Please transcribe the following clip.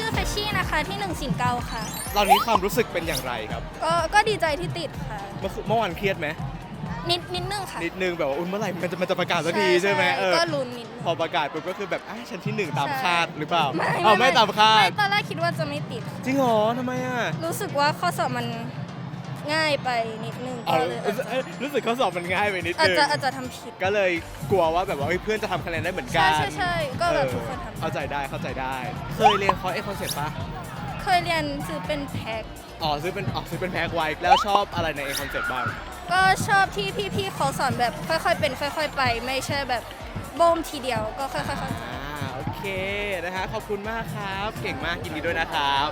ชื่อเฟชชี่นะคะที่หนึ่งสิงเก้าค่ะ เรานี้ความรู้สึกเป็นอย่างไรครับ ก็ก็ดีใจที่ติดค่ะเมื่อวานเครียดไหมนิดนิดนึงค่ะ นิดนึงแบบว่าอุ้ยเมื่อไหร่มันจะมันจะประกาศสักทีใช่ไหมเออก็ลุ้นนิดพอประกาศปุ๊บก็คือแบบอะฉันที่หนึ่งตามคาดหรือเปล่าเอาไม่ตามคาดไม่ตอนแรกคิดว่าจะไม่ติด จริงเหรอทำไมอะ รู้สึกว่าข้อสอบมัน ง่ายไปนิดนึงอ๋อก็เลยอาจจะเอ้ยรู้สึกข้อสอบมันง่ายไปนิดอาจนึงจะอาจจะทำผิดก็เลยกลัวว่าแบบว่าเฮ้ยเพื่อนจะทำคะแนนได้เหมือนกัใช่นใช่ใช่ก็แบบเออทุกคนทำเข้าใจได้เข้าใจได้ เคยเรียนคอร์สเอคอนเซ็ปต์ปะเคยเรียนซื้อเป็นแพ็คอ๋อซื้อเป็นอ๋อซื้อเป็นแพ็คไว้แล้วชอบอะไรในเอคอนเซ็ปต์บ้าง ก็ชอบที่พี่ๆเขาสอนแบบค่อยๆ เป็นค่อย ๆ ไป ไม่ใช่แบบโบมทีเดียวก็ค่อยๆเข้าใจ อ่าโอเค นะฮะ ขอบคุณมากครับ เก่งมากยินดีด้วยนะครับ